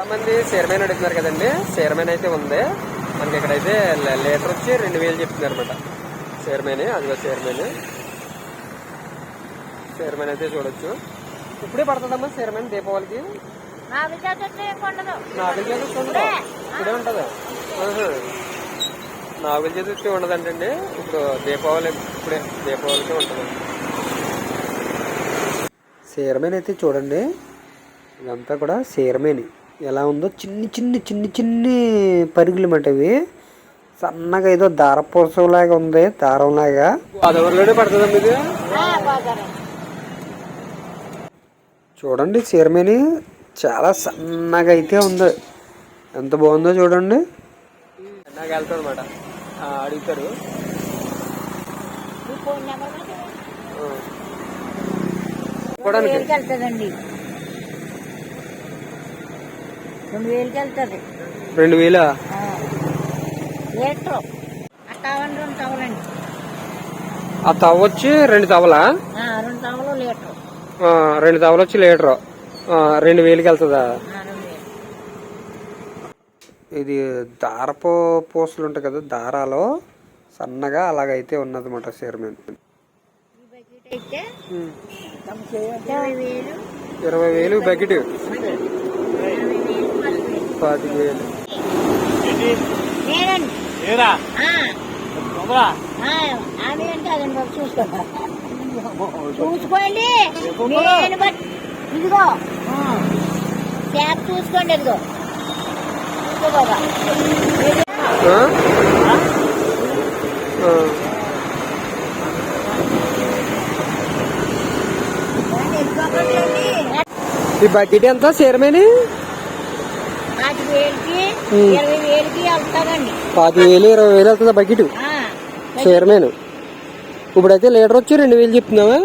చాలా మంది చైర్మన్ అడుగుతున్నారు కదండి. చైర్మన్ అయితే ఉంది. మనకి ఇక్కడైతే లీటర్ వచ్చి రెండు వేలు చెప్తున్నారు అనమాట చైర్మన్ అదిగో చైర్మన్. చైర్మన్ అయితే చూడొచ్చు. ఇప్పుడే పడుతుందమ్మా చైర్మన్ దీపావళికి? నాగుల చేతి ఇప్పుడే. ఉంటుందా. నాగుల చేతి వచ్చి ఉండదంటండి. ఇప్పుడు దీపావళి ఇప్పుడే దీపావళికి ఉంటుంది. చీరమేన్ అయితే చూడండి. ఇదంతా కూడా చీరమేని. ఎలా ఉందో చిన్ని చిన్ని చిన్ని చిన్ని పరుగులు మాట ఇవి. సన్నగా ఏదో దారపూసలాగా ఉంది దారంలాగా. చూడండి చీరమేని చాలా సన్నగా అయితే ఉంది. ఎంత బాగుందో చూడండి. నాకు వెళ్తాడు అనమాట అడుగుతారు. రెండు వేలకి వెళ్తుంది. రెండు వేల? లీటరు రెండు తవలండి ఆ తవ్వ వచ్చి రెండు తవలా ఆ, రెండు తవలు లీటరు. రెండు వచ్చి లీటరు. రెండు వేలకి వెళ్తుందా? రెండు ఇది దారపు పూసలు ఉంటాయి కదా దారాలో సన్నగా అలాగైతే ఉన్నదన్నమాట చీరమేన్ అయితే ఇరవై వేలు. ఇరవై వేలు బకెట్ ఇరవై వేలు పది వేలు. పాతిక వేలు చూసుకోండి. నేను బట్ ఇదిగో. ట్యాప్ చూసుకోండి ఇదిగో. ఈ బకెట్ ఎంత? చీరమేని? పాతి వేలు ఇరవై వేలు వెళ్తుందా బకెట్ చీరమేన్. ఇప్పుడైతే లీటర్ వచ్చి రెండు వేలు చెప్తున్నావా.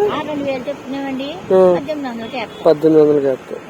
పద్దెనిమిది వందలు వందలకి వేస్తావు